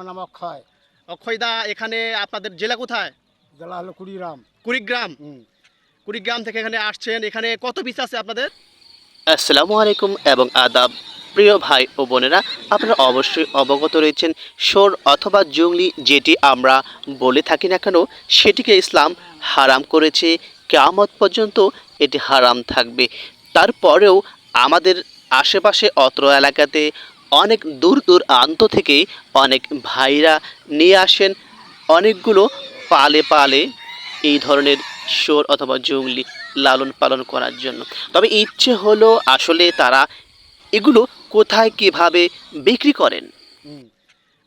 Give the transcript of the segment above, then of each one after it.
আমার নাম অক্ষয়। অক্ষয়দা এখানে আপনাদের জেলা কোথায়? জেলা হলো কুড়িগ্রাম। কুড়িগ্রাম? কুড়িগ্রাম থেকে এখানে আসছেন। এখানে কত পিস আছে আপনাদের? আসসালামু আলাইকুম এবং আদাব। প্রিয় ভাই ও বোনেরা আপনারা অবশ্যই অবগত রয়েছেন সোর অথবা জঙ্গলি যেটি আমরা বলে থাকি না কেন সেটিকে ইসলাম হারাম করেছে। কেয়ামত পর্যন্ত এটি হারাম থাকবে। তারপরেও আমাদের আশেপাশে অত্র এলাকাতে অনেক দূর দূর আন্ত থেকে অনেক ভাইরা নিয়ে আসেন। অনেকগুলো পালে পালে এই ধরনের শোর অথবা জঙ্গলি লালন পালন করার জন্য। তবে ইচ্ছে হলো আসলে তারা এগুলো কোথায় কীভাবে বিক্রি করেন।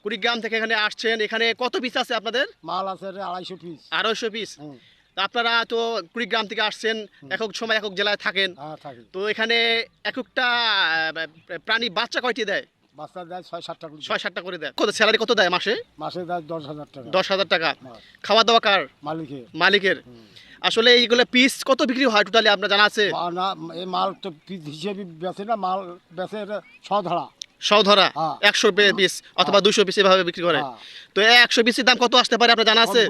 কুড়িগ্রাম থেকে এখানে আসছেন। এখানে কত পিস আছে আপনাদের? মাল আছে আড়াইশো পিস আড়াইশো পিস আপনারা তো কুড়িগ্রাম থেকে আসছেন একক সময় একক জেলায় থাকেন। হ্যাঁ তো এখানে এককটা আহ, প্রাণী বাচ্চা কয়টি দেয়? বাচ্চা দেয় ছয় সাতটা করে। ছয় সাতটা করে দেয়। কত স্যালারি কত দেয় মাসে? মাসে দেয় দশ হাজার টাকা। দশ হাজার টাকা। খাওয়া দাওয়া কার? মালিকে মালিকের। আসলে এইগুলো পিস কত বিক্রি হয় টোটালি আপনার জানা আছে? না এই মাল তো পিস হিসেবে বেচে না মাল বেচে সধরা সৌধরা হ্যাঁ। একশো পিস অথবা দুশো পিস এভাবে বিক্রি করে। তো এই একশো পিসের দাম কত আসতে পারে আপনার জানা আছে?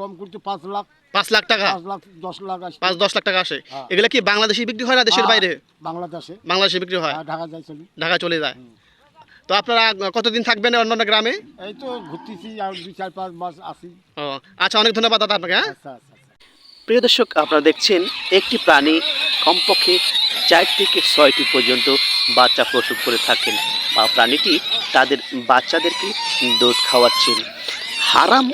কম করতে পাঁচ লাখ পাঁচ লাখ টাকা। পাঁচ দশ লাখ পাঁচ দশ লাখ টাকা আসে। এগুলো কি বাংলাদেশি বিক্রি হয় না দেশের বাইরে? বাংলাদেশে। বাংলাদেশে বিক্রি হয়? ঢাকা চলে। যায়। তো আপনারা কতদিন থাকবেন অন্যান্য গ্রামে? এই তো ঘুরতেছি আর দুই চার পাঁচ মাস আসি ও আচ্ছা অনেক ধন্যবাদ দাদা আপনাকে হ্যাঁ? আচ্ছা আচ্ছা আচ্ছা। প্রিয় দর্শক আপনারা দেখছেন একটি প্রাণী কমপক্ষে চার থেকে ছয়টি পর্যন্ত বাচ্চা প্রসব করে থাকেন। বা প্রাণীটি তাদের বাচ্চাদেরকে দুধ খাওয়াচ্ছেন। হারাম,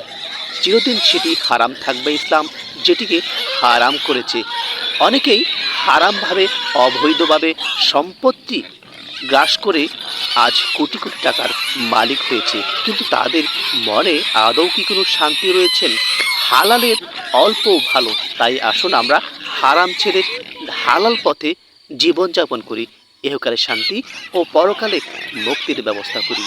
চিরদিন সেটি হারাম থাকবে ইসলাম, যেটিকে হারাম করেছে। অনেকেই হারামভাবে, অবৈধভাবে সম্পত্তি গ্রাস করে আজ কোটি কোটি টাকার মালিক হয়েছে। কিন্তু তাদের মনে আদৌ কি কোনো শান্তি রয়েছেন হালালের অল্প ভালো, তাই আসুন আমরা হারাম ছেড়ে হালাল পথে জীবনযাপন করি এহকালে শান্তি ও পরকালে মুক্তির ব্যবস্থা করি।